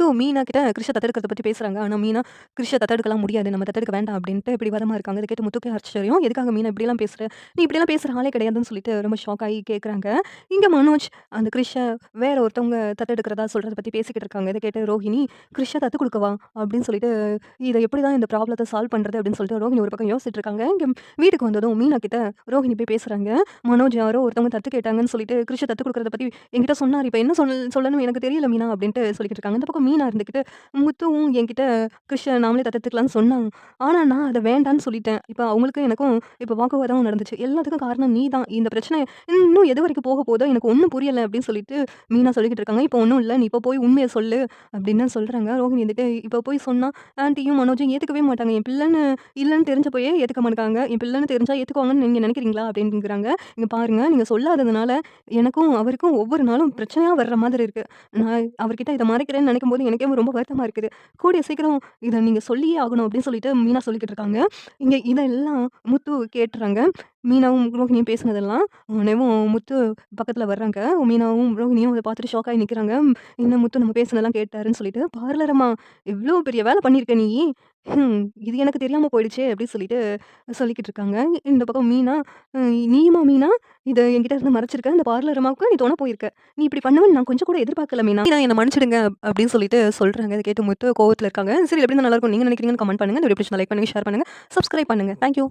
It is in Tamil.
முத்து மீனா கிட்ட கிருஷ்ண தத்தெடுக்கிறத பத்தி பேசுறாங்க. ஆனா மீனா, கிருஷ்ண தத்தெடுக்கலாம் முடியாது. நம்ம தத்தெடுக்க வேண்டாம்" அப்படின்ட்டு இப்படி வரமா இருக்காங்க. அதை கேட்டு முத்துக்கு ஆச்சரியம். "எதுக்காக மீனா இப்படிலாம் பேசுற? நீ இப்படிலாம் பேசுற ஆளே கிடையாதுன்னு" சொல்லிட்டு ரொம்ப ஷாக் ஆகி கேட்குறாங்க. இங்க மனோஜ் அந்த கிருஷ்ண வேற ஒருத்தவங்க தத்தெடுக்கிறதா சொல்றத பத்தி பேசிக்கிட்டு இருக்காங்க. இதை கேட்டு ரோஹிணி, கிருஷ்ண தத்து கொடுக்கவா அப்படின்னு சொல்லிட்டு, எப்படி எப்படிதான் இந்த ப்ராப்ளத்தை சால்வ் பண்றது?" அப்படின்னு சொல்லிட்டு ரோஹிணி ஒரு பக்கம் யோசிச்சுட்டு இருக்காங்க. இங்க வீட்டுக்கு வந்ததும் மீனா கிட்ட ரோஹிணி போய் பேசுறாங்க. "மனோஜ் யாரோ ஒருத்தவங்க தத்து கேட்டாங்கன்னு சொல்லிட்டு கிருஷ்ண தத்து கொடுக்குறத பத்தி என்கிட்ட சொன்னார் இப்ப என்ன சொல் சொல்லணும்னு எனக்கு தெரியல மீனா" அப்படின்ட்டு சொல்லிட்டு இருக்காங்க. இந்த பக்கம் மீனா இருந்துக்கிட்டு "முத்துவும் என்கிட்ட கிருஷ்ணன் நாமளே தத்தெடுத்துக்கலாம்னு சொன்னாங்க. ஆனால் நான் அதை வேண்டான்னு சொல்லிட்டேன். இப்போ அவங்களுக்கும் எனக்கும் இப்போ வாக்குவாதமும் நடந்துச்சு. எல்லாத்துக்கும் காரணம் நீ தான். இந்த பிரச்சனை இன்னும் எது வரைக்கும் போக போதோ எனக்கு ஒன்றும் புரியலை அப்படின்னு சொல்லிட்டு மீனா சொல்லிக்கிட்டு இருக்காங்க. இப்போ ஒன்றும் இல்லை நீ இப்போ போய் உண்மையை சொல்லு" அப்படின்னு சொல்கிறாங்க ரோஹிணி வந்துட்டு, இப்போ போய் சொன்னால் ஆண்டியும் மனோஜும் ஏற்றுக்கவே மாட்டாங்க. என் பிள்ளைன்னு இல்லைன்னு தெரிஞ்ச போயே ஏற்றுக்க மாட்டாங்க. என் பிள்ளைன்னு தெரிஞ்சால் ஏற்றுக்குவாங்கன்னு நீங்கள் நினைக்கிறீங்களா?" அப்படிங்கிறாங்க இங்கே பாருங்கள் நீங்கள் சொல்லாததுனால எனக்கும் அவருக்கும் ஒவ்வொரு நாளும் பிரச்சனையாக வர்ற மாதிரி இருக்குது நான் அவர்கிட்ட இதை மறைக்கிறேன்னு நினைக்கும்போது எனக்கே ரொம்ப வருத்தமாக இருக்குது. கூடிய சீக்கிரம் இதை நீங்க சொல்லியே ஆகணும்" அப்படின்னு சொல்லிட்டு மீனா சொல்லிக்கிட்டு இருக்காங்க. இங்கே இதெல்லாம் முத்து கேட்டுறாங்க. மீனாவும், ரோஹினியும் பேசுனதெல்லாம் உடனேவும் முத்து பக்கத்தில் வர்றாங்க. மீனாவும், ரோஹினியும் அதை பார்த்துட்டு ஷாக் ஆகி நிற்கிறாங்க "என்ன முத்து நம்ம பேசுனதெல்லாம் கேட்டாருன்னு" சொல்லிட்டு. "பார்லரம்மா, இவ்வளோ பெரிய வேலை பண்ணியிருக்க நீ இது எனக்கு தெரியாமல் போயிடுச்சே" அப்படின்னு சொல்லிட்டு சொல்லிக்கிட்டு இருக்காங்க. இந்த பக்கம் மீனா, நீயுமா மீனா இதை என்கிட்ட இருந்து மறைச்சிருக்க? இந்த பார்லர் அம்மாவுக்கு நீ தோண போயிருக்க. நீ இப்படி பண்ணுவன்னு நான் கொஞ்சம் கூட எதிர்பார்க்கல மீனா. நான் என்னை மன்னிச்சிடுங்க" அப்படின்னு சொல்லிட்டு சொல்கிறாங்க இதை கேட்டு முத்து கோவத்தில் இருக்காங்க. சரி எப்படி நல்லாயிருக்கும் நல்லாருக்கும் நீங்க நினைக்கிறீங்கன்னு கமெண்ட் பண்ணுங்க. இந்த வீடியோ லைக் பண்ணுங்கள் ஷேர் பண்ணுங்கள் சப்ஸ்கிரைப் பண்ணுங்கள் தேங்க் யூ.